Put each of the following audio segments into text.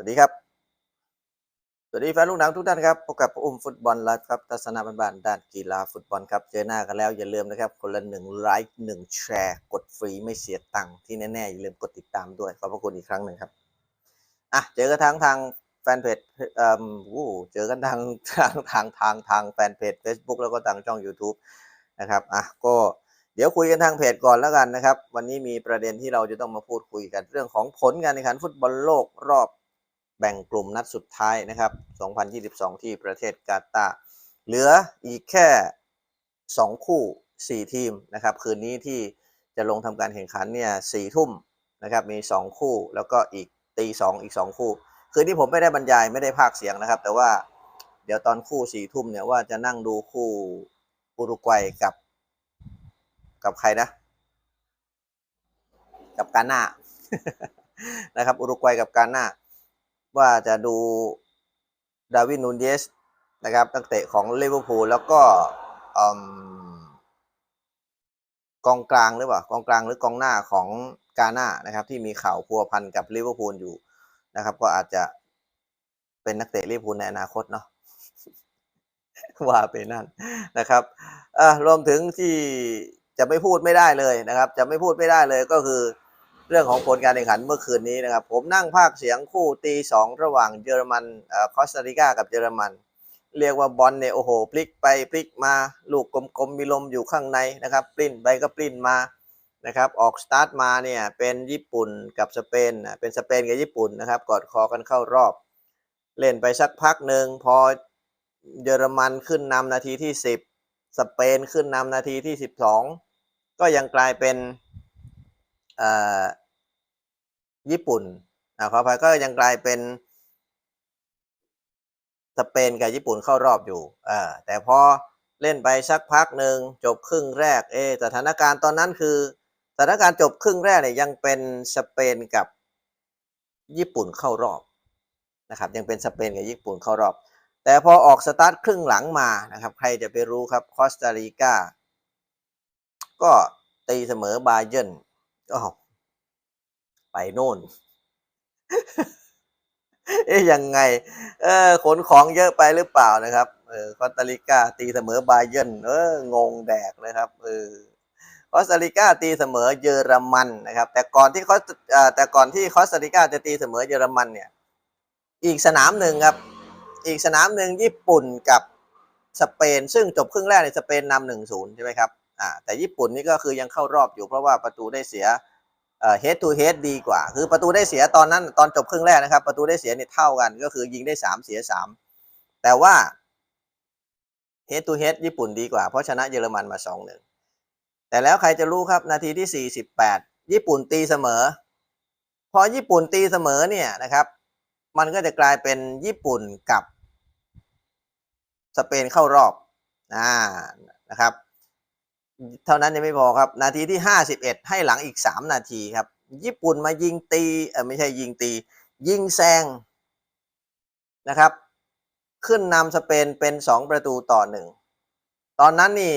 วัสดีครับ สวัสดีแฟนลูกหนังทุกท่านครับ พบกับอุ้มฟุตบอลไลฟ์ครับทัศนาบ้านๆด้านกีฬาฟุตบอลครับ เจอหน้ากันแล้วอย่าลืมนะครับ คนละหนึ่งไลค์หนึ่งแชร์ กดฟรีไม่เสียตังค์ที่แน่ๆ อย่าลืมกดติดตามด้วย ขอบพระคุณอีกครั้งหนึ่งครับ อะ เจอกันทั้งทางแฟนเพจเอ่อวู้เจอกันทางทางทางทางทางแฟนเพจ Facebook แล้วก็ทางช่อง YouTube นะครับ อะ ก็เดี๋ยวคุยกันทางเพจก่อนแล้วกันนะครับ วันนี้มีประเด็นที่เราจะต้องมาพูดคุยกัน เรื่องของผลการแข่งขันฟุตบอลโลกรอบ แบ่งกลุ่มนัดสุดท้ายนะครับ 2022 ที่ประเทศกาตาร์เหลืออีกแค่ 2 คู่ 4 ทีมนะครับ คืนนี้ที่จะลงทำการแข่งขันเนี่ย4ทุ่มนะครับ มี 2 คู่แล้วก็อีกตีสองอีก 2 คู่ คืนนี้ผมไม่ได้บรรยายไม่ได้พากเสียงนะครับ แต่ว่าเดี๋ยวตอนคู่4ทุ่มเนี่ยว่าจะนั่งดูคู่อุรุกวัยกับ กับใครนะ กับกาน่านะครับ อุรุกวัยกับกาน่า ว่าจะดูดาวินนูนเยสนะครับตั้งเตะของลิเวอร์พูลแล้วก็กองกลางหรือเปล่ากองกลางหรือกองหน้าของกาหน่านะครับ ที่มีข่าวพัวพันกับลิเวอร์พูลอยู่นะครับ ก็อาจจะเป็นนักเตะลิเวอร์พูลในอนาคตเนาะว่าไปนั่นนะครับอะรวมถึงที่จะไม่พูดไม่ได้เลยนะครับ จะไม่พูดไม่ได้เลยก็คือ เรื่องของผลการแข่งขันเมื่อคืนนี้นะครับ ผมนั่งภาคเสียงคู่ตีสองระหว่างเยอรมันเอ่อคอสตาริกากับเยอรมัน เรียกว่าบอลเนี่ยโอ้โหพลิกไปพลิกมาลูกกลมๆมีลมอยู่ข้างในนะครับ ปลิ้นไปก็ปลิ้นมานะครับออกสตาร์ทมาเนี่ยเป็นญี่ปุ่นกับสเปนเป็นสเปนกับญี่ปุ่นนะครับกอดคอกันเข้ารอบ เล่นไปสักพักหนึ่งพอเยอรมันขึ้นนำนาทีที่สิบสเปนขึ้นนำนาทีที่สิบสองก็ยังกลายเป็นเอ่อ ญี่ปุ่นอ่าขออภัยก็ยังกลายเป็นสเปนกับญี่ปุ่นเข้ารอบอยู่อ่าแต่พอเล่นไปสักพักหนึ่งจบครึ่งแรกเอสถานการณ์ตอนนั้นคือสถานการณ์จบครึ่งแรกเนี่ยยังเป็นสเปนกับญี่ปุ่นเข้ารอบนะครับยังเป็นสเปนกับญี่ปุ่นเข้ารอบ แต่พอออกสตาร์ทครึ่งหลังมานะครับใครจะไปรู้ครับคอสตาริกาก็ตีเสมอบาเยร์นก็ ไปโน่น เอ๊ยยังไง เออขนของเยอะไปหรือเปล่านะครับ เออคอสตาริกาตีเสมอบาเยนเอองงแดกเลยครับเออคอสตาริกาตีเสมอเยอรมันนะครับ แต่ก่อนที่คอสเอ่อแต่ก่อนที่คอสตาริกาจะตีเสมอเยอรมันเนี่ย อีกสนามหนึ่งครับ อีกสนามหนึ่งญี่ปุ่นกับสเปน ซึ่งจบครึ่งแรกในสเปนนำหนึ่งศูนย์ใช่ไหมครับอ่าแต่ญี่ปุ่นนี่ก็คือยังเข้ารอบอยู่เพราะว่าประตูได้เสีย เอ่อ head to head ดีกว่า คือประตูได้เสียตอนนั้นตอนจบครึ่งแรกนะครับ ประตูได้เสียเนี่ยเท่ากันก็คือยิงได้สามเสียสามแต่ว่า head to head ญี่ปุ่นดีกว่า เพราะชนะเยอรมันมาสองหนึ่งแต่แล้วใครจะรู้ครับนาทีที่สี่สิบแปดญี่ปุ่นตีเสมอ พอญี่ปุ่นตีเสมอเนี่ยนะครับ มันก็จะกลายเป็นญี่ปุ่นกับสเปนเข้ารอบอ่านะครับ เท่านั้นยังไม่พอครับ นาทีที่ห้าสิบเอ็ดให้หลังอีกสามนาทีครับ ญี่ปุ่นมายิงตีเออไม่ใช่ยิงตี ยิงแซงนะครับ ขึ้นนำสเปนเป็นสองประตูต่อหนึ่งตอนนั้นนี่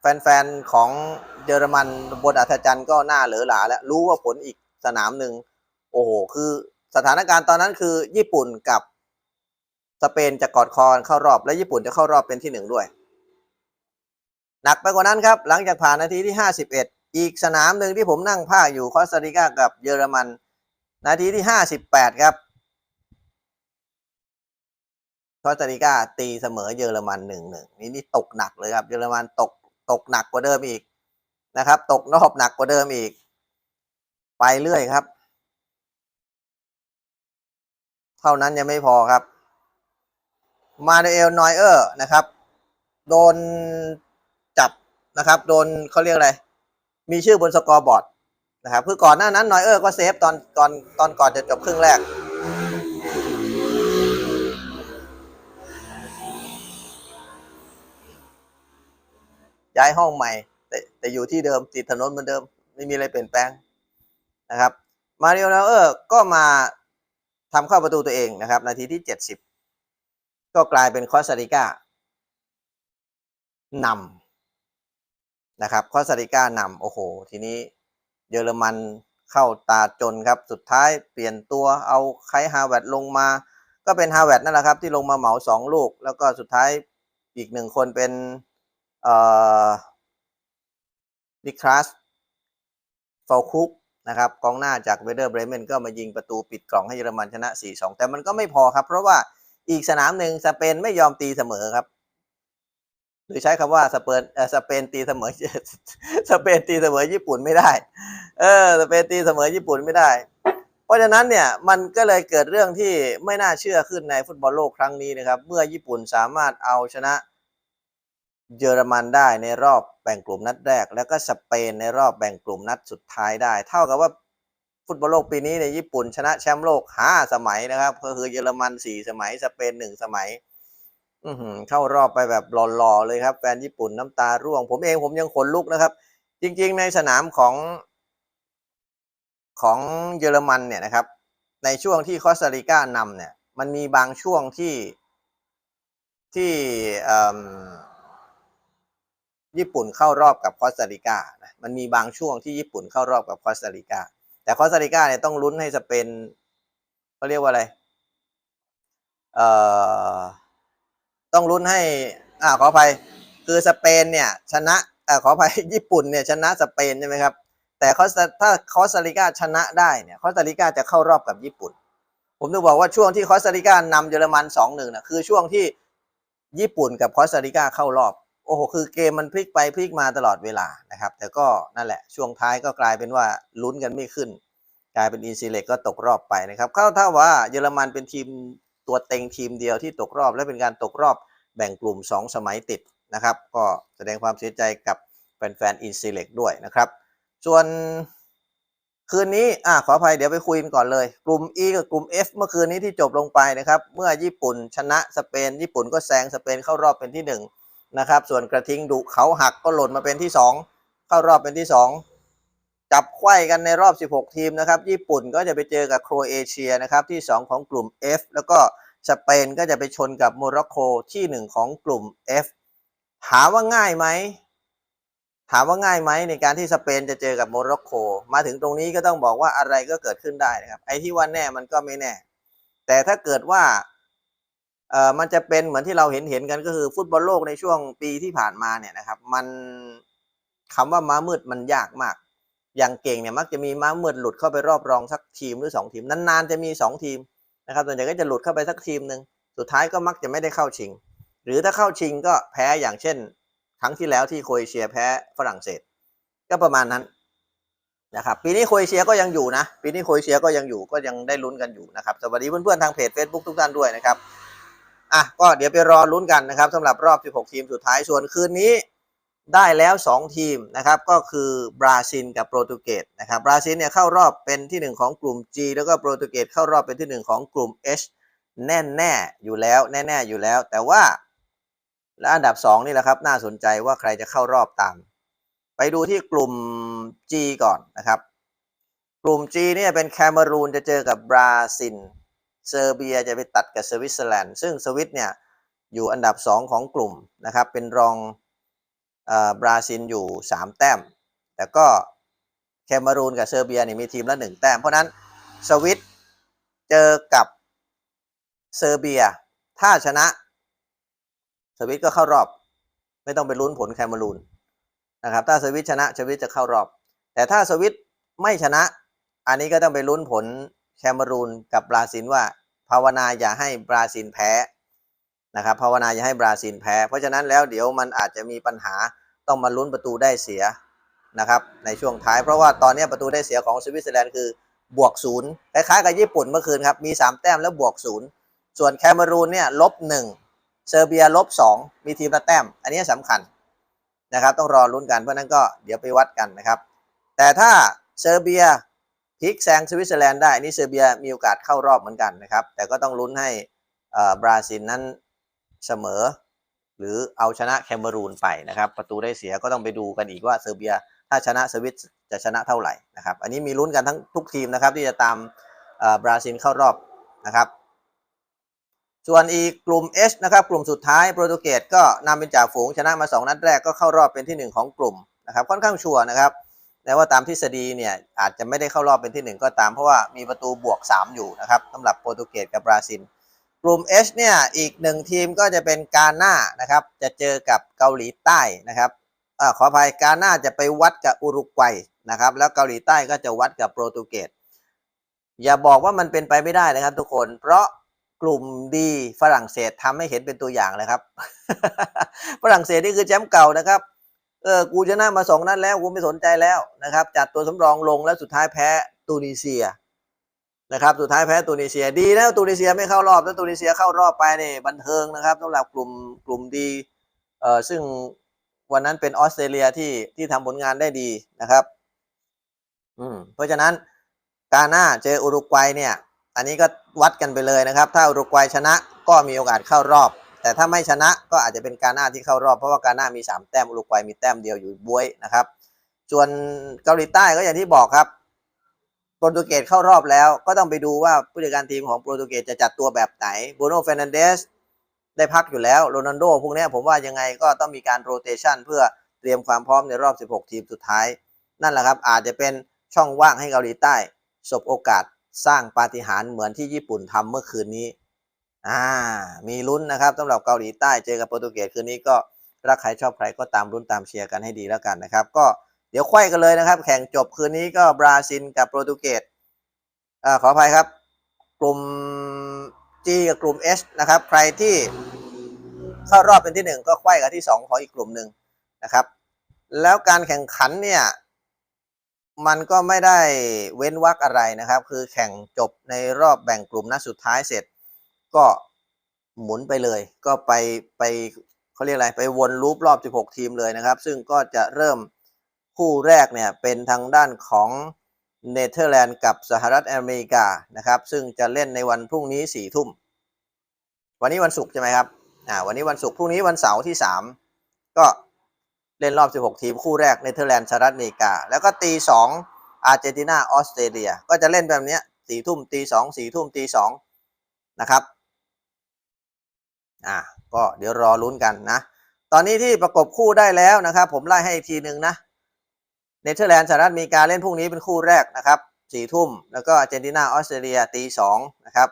แฟนๆ ของเยอรมันบนอัธจันทร์ก็หน่าเหลือหลาแล้ว รู้ว่าผลอีกสนามหนึ่งโอ้โห คือสถานการณ์ตอนนั้นคือญี่ปุ่นกับสเปนจะกอดคอนเข้ารอบและญี่ปุ่นจะเข้ารอบเป็นที่หนึ่งด้วย หนักไปกว่านั้นครับ หลังจากผ่านนาทีที่ 51 อีกสนามหนึ่งที่ผมนั่งภาคอยู่คอสตาริกากับเยอรมัน นาทีที่ 58 ครับคอสตาริกาตีเสมอเยอรมันหนึ่งหนึ่งนี่นี่ตกหนักเลยครับ เยอรมันตกตกหนักกว่าเดิมอีกนะครับ ตกรอบหนักกว่าเดิมอีก ไปเรื่อยครับ เท่านั้นยังไม่พอครับ มาเดเอลนอยเออร์นะครับ โดน นะครับ โดนเขาเรียกอะไร มีชื่อบนสกอร์บอร์ดนะครับคือก่อนหน้านั้นนอยเออร์ก็เซฟตอนตอนตอนก่อนจะจบครึ่งแรก ย้ายห้องใหม่ แต่แต่อยู่ที่เดิมติดถนนเหมือนเดิม ไม่มีอะไรเปลี่ยนแปลงนะครับมาริโอนาเออร์ก็มาทำเข้าประตูตัวเองนะครับ นาทีที่เจ็ดสิบก็กลายเป็นคอสตาริกานำ นะครับคอสตาริกานำโอ้โห ทีนี้เยอรมันเข้าตาจนครับ สุดท้ายเปลี่ยนตัวเอาไคฮาเวตลงมา ก็เป็นฮาเวตนั่นแหละครับ ที่ลงมาเหมาสองลูก แล้วก็สุดท้ายอีกหนึ่งคนเป็นเอ่อนิคลาสฟอลคุกนะครับกองหน้าจากเวเดอร์เบรเมนก็มายิงประตูปิดกล่องให้เยอรมันชนะ 4-2 แต่มันก็ไม่พอครับ เพราะว่าอีกสนามหนึ่งสเปนไม่ยอมตีเสมอครับ หรือใช้คำว่าสเปนสเปนตีเสมอสเปนตีเสมอญี่ปุ่นไม่ได้ เออสเปนตีเสมอญี่ปุ่นไม่ได้ เพราะฉะนั้นเนี่ยมันก็เลยเกิดเรื่องที่ไม่น่าเชื่อขึ้นในฟุตบอลโลกครั้งนี้นะครับ เมื่อญี่ปุ่นสามารถเอาชนะเยอรมันได้ในรอบแบ่งกลุ่มนัดแรก แล้วก็สเปนในรอบแบ่งกลุ่มนัดสุดท้ายได้ เท่ากับว่าฟุตบอลโลกปีนี้ในญี่ปุ่นชนะแชมป์โลกห้าสมัยนะครับก็คือเยอรมันสี่สมัยสเปนหนึ่งสมัย อืเข้ารอบไปแบบหล่อๆเลยครับ แฟนญี่ปุ่นน้ำตาร่วง ผมเองผมยังขนลุกนะครับ จริง ๆ ในสนามของของเยอรมันเนี่ยนะครับ ในช่วงที่คอสตาริกานำเนี่ย มันมีบางช่วงที่ที่ญี่ปุ่นเข้ารอบกับคอสตาริกานะมันมีบางช่วงที่ญี่ปุ่นเข้ารอบกับคอสตาริกา แต่คอสตาริกาเนี่ยต้องลุ้นให้สเปนเขาเรียกว่าอะไร เอ่อ ต้องลุ้นให้อ่าขออภัยคือสเปนเนี่ยชนะอ่าขออภัยญี่ปุ่นเนี่ยชนะสเปนใช่ไหมครับแต่คอสตาถ้าคอสตาริกาชนะได้เนี่ยคอสตาริกาจะเข้ารอบกับญี่ปุ่น ผมจะบอกว่าช่วงที่คอสตาริกานำเยอรมันสองหนึ่งนะคือช่วงที่ญี่ปุ่นกับคอสตาริกาเข้ารอบโอ้โหคือเกมมันพลิกไปพลิกมาตลอดเวลานะครับ แต่ก็นั่นแหละช่วงท้ายก็กลายเป็นว่าลุ้นกันไม่ขึ้น กลายเป็นอินซีเล็กก็ตกรอบไปนะครับเข้าเท่าว่าเยอรมันเป็นทีม ตัวเต็งทีมเดียวที่ตกรอบ และเป็นการตกรอบแบ่งกลุ่ม 2 สมัยติดนะครับ ก็แสดงความเสียใจกับแฟนๆอินซีเล็กด้วยนะครับ ส่วนคืนนี้อ่าขออภัยเดี๋ยวไปคุยกันก่อนเลย กลุ่ม E กับกลุ่ม F เมื่อคืนนี้ที่จบลงไปนะครับ เมื่อญี่ปุ่นชนะสเปน ญี่ปุ่นก็แซงสเปนเข้ารอบเป็นที่หนึ่งนะครับ ส่วนกระทิงดุเขาหักก็หล่นมาเป็นที่สองเข้ารอบเป็นที่สอง จับไขว้กันในรอบ 16 ทีมนะครับ ญี่ปุ่นก็จะไปเจอกับโครเอเชียนะครับที่ 2 ของกลุ่ม F แล้วก็สเปนก็จะไปชนกับโมร็อกโกที่ 1 ของกลุ่ม F ถามว่าง่ายไหมถามว่าง่ายไหมในการที่สเปนจะเจอกับโมร็อกโกมาถึงตรงนี้ก็ต้องบอกว่าอะไรก็เกิดขึ้นได้นะครับไอ้ที่ว่าแน่มันก็ไม่แน่ แต่ถ้าเกิดว่าเอ่อมันจะเป็นเหมือนที่เราเห็นเห็นกันก็คือฟุตบอลโลกในช่วงปีที่ผ่านมาเนี่ยนะครับ มันคำว่าม้ามืดมันยากมาก อย่างเก่งเนี่ยมักจะมีม้ามืดหลุดเข้าไปรอบรองสักทีมหรือสองทีมนานๆจะมีสองทีมนะครับส่วนใหญ่ก็จะหลุดเข้าไปสักทีมหนึ่งสุดท้ายก็มักจะไม่ได้เข้าชิง หรือถ้าเข้าชิงก็แพ้อย่างเช่น ครั้งที่แล้วที่โครเอเชียแพ้ฝรั่งเศส ก็ประมาณนั้นนะครับปีนี้โครเอเชียก็ยังอยู่นะปีนี้โครเอเชียก็ยังอยู่ก็ยังได้ลุ้นกันอยู่นะครับสวัสดีเพื่อนๆทางเพจ Facebook ทุกท่านด้วยนะครับอะก็เดี๋ยวไปรอลุ้นกันนะครับสำหรับรอบ 16 ทีมสุดท้ายส่วนคืนนี้ ได้แล้ว 2 ทีมนะครับก็คือบราซิลกับโปรตุเกสนะครับบราซิลเนี่ยเข้ารอบเป็นที่ 1 ของกลุ่ม G แล้วก็โปรตุเกสเข้ารอบเป็นที่ 1 ของกลุ่ม H แน่แน่อยู่แล้วแน่แน่ๆอยู่แล้ว แต่ว่าและอันดับ 2 นี่แหละครับ น่าสนใจว่าใครจะเข้ารอบตาม ไปดูที่กลุ่ม G ก่อนนะครับ กลุ่ม G เนี่ยเป็นแคเมรูนจะเจอกับบราซิลเซอร์เบียจะไปตัดกับสวิตเซอร์แลนด์ซึ่งสวิตเนี่ยอยู่อันดับ 2 ของกลุ่มนะครับเป็นรอง บราซิลอยู่ 3 แต้ม แต่ก็แคเมรูนกับเซอร์เบียนี่มีทีมละ 1 แต้ม เพราะนั้นสวิตเจอกับเซอร์เบีย ถ้าชนะ สวิตก็เข้ารอบ ไม่ต้องไปลุ้นผลแคเมรูนนะครับ ถ้าสวิตชนะสวิตจะเข้ารอบ แต่ถ้าสวิตไม่ชนะ อันนี้ก็ต้องไปลุ้นผลแคเมรูนกับบราซิลว่า ภาวนาอย่าให้บราซิลแพ้นะครับภาวนาอย่าให้บราซิลแพ้ เพราะฉะนั้นแล้วเดี๋ยวมันอาจจะมีปัญหา ต้องมาลุ้นประตูได้เสียนะครับในช่วงท้ายเพราะว่าตอนนี้ประตูได้เสียของสวิตเซอร์แลนด์คือบวกศูนย์คล้ายๆกับญี่ปุ่นเมื่อคืนครับ มี 3 แต้มแล้วบวกศูนย์ส่วนแคเมรูนเนี่ยลบหนึ่งเซอร์เบียลบสองมีทีมละแต้ม อันนี้สำคัญนะครับ ต้องรอลุ้นกันเพราะนั้นก็เดี๋ยวไปวัดกันนะครับ แต่ถ้าเซอร์เบียพลิกแซงสวิตเซอร์แลนด์ได้นี่เซอร์เบียมีโอกาสเข้ารอบเหมือนกันนะครับ แต่ก็ต้องลุ้นให้บราซิลนั้นเสมอ หรือเอาชนะแคเมรูนไปนะครับ ประตูได้เสียก็ต้องไปดูกันอีกว่าเซอร์เบีย ถ้าชนะสวิตจะชนะเท่าไหร่นะครับ อันนี้มีลุ้นกันทั้งทุกทีมนะครับที่จะตามอ่อบราซิลเข้ารอบนะครับ ส่วนอีกกลุ่ม H นะครับ กลุ่มสุดท้ายโปรตุเกสก็นำเป็นจ่าฝูงชนะมา 2 นัดแรกก็เข้ารอบเป็นที่ 1 ของกลุ่มนะครับ ค่อนข้างชัวร์นะครับในม้ว่าตามทฤษฎีเนี่ยอาจจะไม่ได้เข้ารอบเป็นที่หนึ่งก็ตามเพราะว่ามีประตูบวก 3 อยู่นะครับสำหรับโปรตุเกสกับบราซิล กลุ่ม H เนี่ยอีกหนึ่งทีมก็จะเป็นกาหน้านะครับ จะเจอกับเกาหลีใต้นะครับอขออภัยกาหน้าจะไปวัดกับอุรุกวัยนะครับ แล้วเกาหลีใต้ก็จะวัดกับโปรตุเกสอย่าบอกว่ามันเป็นไปไม่ได้นะครับทุกคน เพราะกลุ่มดีฝรั่งเศสทำให้เห็นเป็นตัวอย่างเลยครับ ฝรั่งเศสนี่คือแชมป์เก่านะครับเออกูชนะมาสองนัดแล้วกูไม่สนใจแล้วนะครับจัดตัวสำรองลงแล้วสุดท้ายแพ้ตูนิเซีย นะครับสุดท้ายแพ้ตูนิเซียดีนะตูนิเซียไม่เข้ารอบถ้าตูนิเซียเข้ารอบไปเนี่ยบันเทิงนะครับสำหรับกลุ่มกลุ่มดีเอ่อซึ่งวันนั้นเป็นออสเตรเลียที่ที่ทำผลงานได้ดีนะครับอืมเพราะฉะนั้นกาหน้าเจออุรุกวัยเนี่ย อันนี้ก็วัดกันไปเลยนะครับ ถ้าอุรุกวัยชนะก็มีโอกาสเข้ารอบ แต่ถ้าไม่ชนะก็อาจจะเป็นกาหน้าที่เข้ารอบ เพราะว่ากาหน้ามี 3 แต้มอุรุกวัยมีแต้มเดียวอยู่บวยนะครับ ส่วนเกาหลีใต้ก็อย่างที่บอกครับ โปรตุเกสเข้ารอบแล้วก็ต้องไปดูว่าผู้จัดการทีมของโปรตุเกสจะจัดตัวแบบไหนบูโน่เฟรนันเดสได้พักอยู่แล้วโรนัลโดพวกนี้ผมว่ายังไงก็ต้องมีการโรเตชันเพื่อเตรียมความพร้อมในรอบ 16 ทีมสุดท้าย นั่นแหละครับ อาจจะเป็นช่องว่างให้เกาหลีใต้สบโอกาสสร้างปาฏิหาริย์เหมือนที่ญี่ปุ่นทำเมื่อคืนนี้อ่ามีลุ้นนะครับสำหรับเกาหลีใต้เจอกับโปรตุเกสคืนนี้ก็รักใครชอบใครก็ตามลุ้นตามเชียร์กันให้ดีแล้วกันนะครับ ก็ เดี๋ยวไขว้กันเลยนะครับ แข่งจบคืนนี้ก็บราซิลกับโปรตุเกสอ่าขออภัยครับ กลุ่ม G กับกลุ่ม H นะครับ ใครที่เข้ารอบเป็นที่หนึ่งก็ไขว้กับที่สองของอีกกลุ่มหนึ่งนะครับ แล้วการแข่งขันเนี่ย มันก็ไม่ได้เว้นวรรคอะไรนะครับ คือแข่งจบในรอบแบ่งกลุ่มนัดสุดท้ายเสร็จ ก็หมุนไปเลย ก็ไปไปเขาเรียกอะไรไปวนลูปรอบ 16 ทีมเลยนะครับ ซึ่งก็จะเริ่ม คู่แรกเนี่ยเป็นทางด้านของเนเธอร์แลนด์กับสหรัฐอเมริกานะครับซึ่งจะเล่นในวันพรุ่งนี้4ทุ่ม วันนี้วันศุกร์ใช่ไหมครับอ่าวันนี้วันศุกร์พรุ่งนี้วันเสาร์ที่ 3 ก็เล่นรอบ 16 ทีมคู่แรกเนเธอร์แลนด์สหรัฐอเมริกา แล้วก็ตีสองอาร์เจนตินาออสเตรเลีย ก็จะเล่นแบบนี้สี่ทุ่มตีสองสี่ทุ่มตีสองนะครับอ่าก็เดี๋ยวรอลุ้นกันนะ ตอนนี้ที่ประกบคู่ได้แล้วนะครับ ผมไล่ให้อีกทีหนึ่งนะ เนเธอร์แลนด์สหรัฐอเมริกาเล่นพรุ่งนี้เป็นคู่แรกนะครับสี่ทุ่ม แล้วก็อาร์เจนตินาออสเตรเลียตีสองนะครับ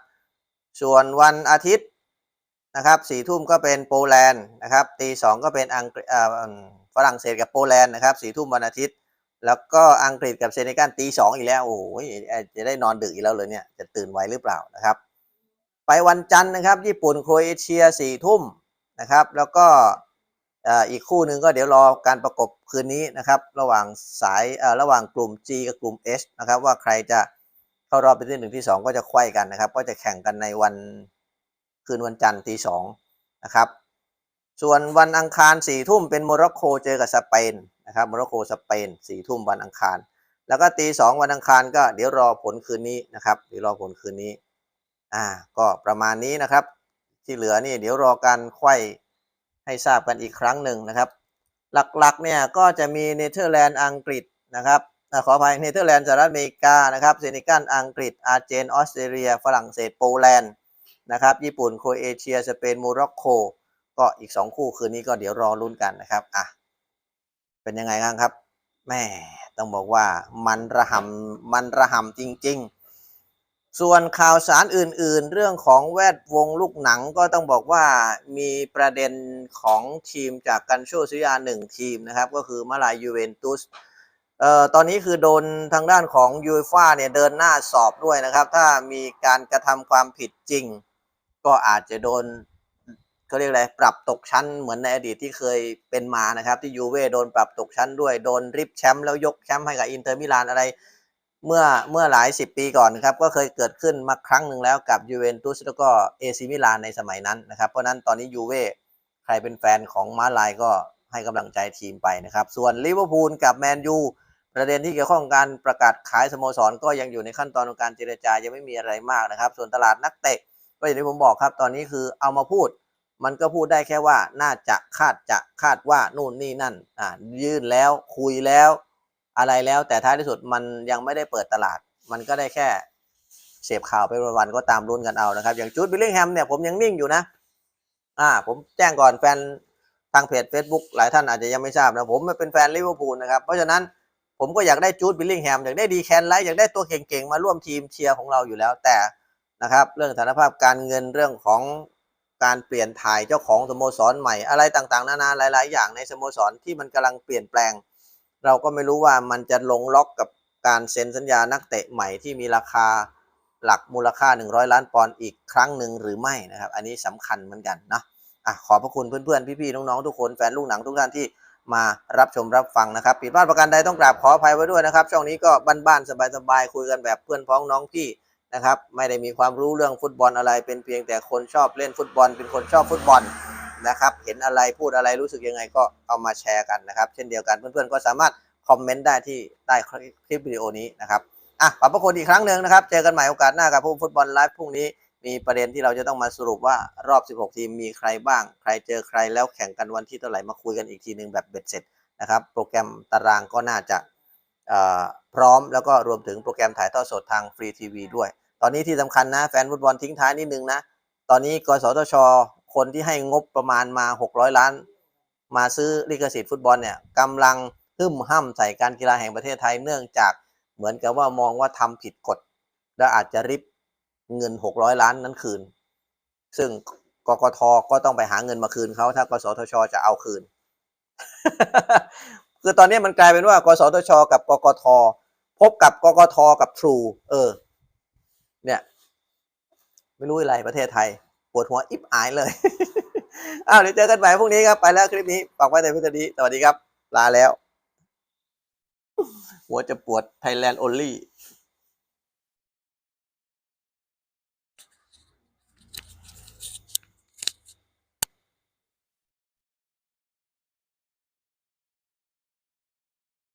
ส่วนวันอาทิตย์นะครับสี่ทุ่มก็เป็นโปแลนด์นะครับตีสองก็เป็นอังกฤษฝรั่งเศสกับโปแลนด์นะครับสี่ทุ่มวันอาทิตย์ แล้วก็อังกฤษกับเซเนกัลตีสองอีกแล้วโอ้โหจะได้นอนดึกอีกแล้วเลยเนี่ยจะตื่นไวหรือเปล่านะครับ ไปวันจันทร์นะครับ ญี่ปุ่นโครเอเชียสี่ทุ่มนะครับ แล้วก็ อีกคู่หนึ่งก็เดี๋ยวรอการประกบคืนนี้นะครับ ระหว่างสายระหว่างกลุ่ม G กับกลุ่ม H นะครับว่าใครจะเข้ารอบเป็นที่หนึ่งที่สองก็จะไขว้กันนะครับ ก็จะแข่งกันในวันคืนวันจันทร์ตีสองนะครับ ส่วนวันอังคารสี่ทุ่มเป็นโมร็อกโกเจอกับสเปนนะครับโมร็อกโกสเปนสี่ทุ่มวันอังคาร แล้วก็ตีสองวันอังคารก็เดี๋ยวรอผลคืนนี้นะครับเดี๋ยวรอผลคืนนี้อ่าก็ประมาณนี้นะครับ ที่เหลือนี่เดี๋ยวรอการไขว้ ให้ทราบกันอีกครั้งหนึ่งนะครับ หลักๆเนี่ยก็จะมีเนเธอร์แลนด์อังกฤษนะครับขออภัยเนเธอร์แลนด์สหรัฐอเมริกานะครับเซนิกันอังกฤษ อาร์เจน ออสเตรเลีย ฝรั่งเศสโปแลนด์นะครับญี่ปุ่นโครเอเชีย สเปนโมร็อกโกก็อีก 2 คู่คืนนี้ก็เดี๋ยวรอลุ้นกันนะครับอะเป็นยังไงบ้างครับแม่ต้องบอกว่ามันระหำมันระหำจริง ๆ ส่วนข่าวสารอื่นๆ เรื่องของแวดวงลูกหนังก็ต้องบอกว่ามีประเด็นของทีมจากกันโชซิยาหนึ่งทีมนะครับ ก็คือมาลายยูเวนตุสเอ่อตอนนี้คือโดนทางด้านของยูฟ่าเนี่ยเดินหน้าสอบด้วยนะครับ ถ้ามีการกระทำความผิดจริง ก็อาจจะโดนเขาเรียกอะไรปรับตกชั้นเหมือนในอดีตที่เคยเป็นมานะครับ ที่ยูเว่โดนปรับตกชั้นด้วยโดนริบแชมป์แล้วยกแชมป์ให้กับอินเตอร์มิลานอะไร เมื่อเมื่อหลายสิบปีก่อนนะครับก็เคยเกิดขึ้นมาครั้งหนึ่งแล้วกับยูเวนตุสแล้วก็เอซิมิลานในสมัยนั้นนะครับเพราะนั้นตอนนี้ยูเว่ใครเป็นแฟนของมาลายก็ให้กำลังใจทีมไปนะครับ ส่วนลิเวอร์พูลกับแมนยูประเด็นที่เกี่ยวข้องกับการประกาศขายสโมสร ก็ยังอยู่ในขั้นตอนของการเจรจายังไม่มีอะไรมากนะครับ ส่วนตลาดนักเตะก็อย่างที่ผมบอกครับ ตอนนี้คือเอามาพูด มันก็พูดได้แค่ว่าน่าจะคาดจะคาดว่านู่นนี่นั่นอ่ายื่นแล้วคุยแล้ว อะไรแล้วแต่ท้ายที่สุดมันยังไม่ได้เปิดตลาด มันก็ได้แค่เสพข่าวไปวันๆก็ตามรุ่นกันเอานะครับ อย่างจูดบิลลิงแฮมเนี่ยผมยังนิ่งอยู่นะอ่าผมแจ้งก่อนแฟนทางเพจ Facebook หลายท่านอาจจะยังไม่ทราบนะผมเป็นแฟนลิเวอร์พูลนะครับ เพราะฉะนั้นผมก็อยากได้จูดบิลลิงแฮมอยากได้ดีแคนไลท์อยากได้ตัวเก่งๆ มาร่วมทีมเชียร์ของเราอยู่แล้วแต่นะครับ เรื่องฐานภาพการเงินเรื่องของการเปลี่ยนถ่ายเจ้าของสโมสรใหม่อะไรต่างๆ นานาหลาย ๆ อย่างในสโมสรที่มันกำลังเปลี่ยนแปลง เราก็ไม่รู้ว่ามันจะลงล็อกกับการเซ็นสัญญานักเตะใหม่ที่มีราคาหลักมูลค่า 100 ล้านปอนด์อีกครั้งหนึ่งหรือไม่นะครับ อันนี้สำคัญเหมือนกันเนาะอะขอบพระคุณเพื่อนๆ พี่ๆ น้องๆ ทุกคนแฟนลูกหนังทุกท่านที่มารับชมรับฟังนะครับผิดพลาดประการใดต้องกราบขออภัยไว้ด้วยนะครับ ช่องนี้ก็บ้านๆสบายๆคุยกันแบบเพื่อนพ้องน้องพี่นะครับ ไม่ได้มีความรู้เรื่องฟุตบอลอะไร เป็นเพียงแต่คนชอบเล่นฟุตบอล เป็นคนชอบฟุตบอล นะครับ เห็นอะไรพูดอะไรรู้สึกยังไงก็เอามาแชร์กันนะครับ เช่นเดียวกันเพื่อนๆก็สามารถคอมเมนต์ได้ที่ใต้คลิปวิดีโอนี้นะครับอะขอบพระคุณอีกครั้งหนึ่งนะครับ เจอกันใหม่โอกาสหน้ากับผู้ฟุตบอลไลฟ์พรุ่งนี้มีประเด็นที่เราจะต้องมาสรุปว่ารอบ 16 ทีมมีใครบ้าง ใครเจอใครแล้วแข่งกันวันที่เท่าไหร่มาคุยกันอีกทีหนึ่งแบบเบ็ดเสร็จนะครับ โปรแกรมตารางก็น่าจะพร้อมแล้วก็รวมถึงโปรแกรมถ่ายทอดสดทางฟรีทีวีด้วย ตอนนี้ที่สำคัญนะ แฟนฟุตบอลทิ้งท้ายนิดนึงนะ ตอนนี้กสทช คนที่ให้งบประมาณมา 600 ล้าน มาซื้อลิขสิทธิ์ฟุตบอลเนี่ยกำลังหึ่มห้ำใส่การกีฬาแห่งประเทศไทยเนื่องจากเหมือนกับว่ามองว่าทำผิดกฎ และอาจจะริบเงิน 600 ล้านนั้นคืน ซึ่งกกทก็ต้องไปหาเงินมาคืนเขาถ้ากสทช จะเอาคืน คือตอนนี้มันกลายเป็นว่ากสทช กับกกทพบกับกกทกับทรูเออ เนี่ย ไม่รู้อะไรประเทศไทย วดหัวอิบอายเลยอ้าวเดี๋ยวเจอกันใหม่พรุ่งนี้ครับไปแล้วคลิปนี้ฝากไว้ในพิธีนี้สวัสดีครับลาแล้ว หัวจะปวดไทยแลนด์ only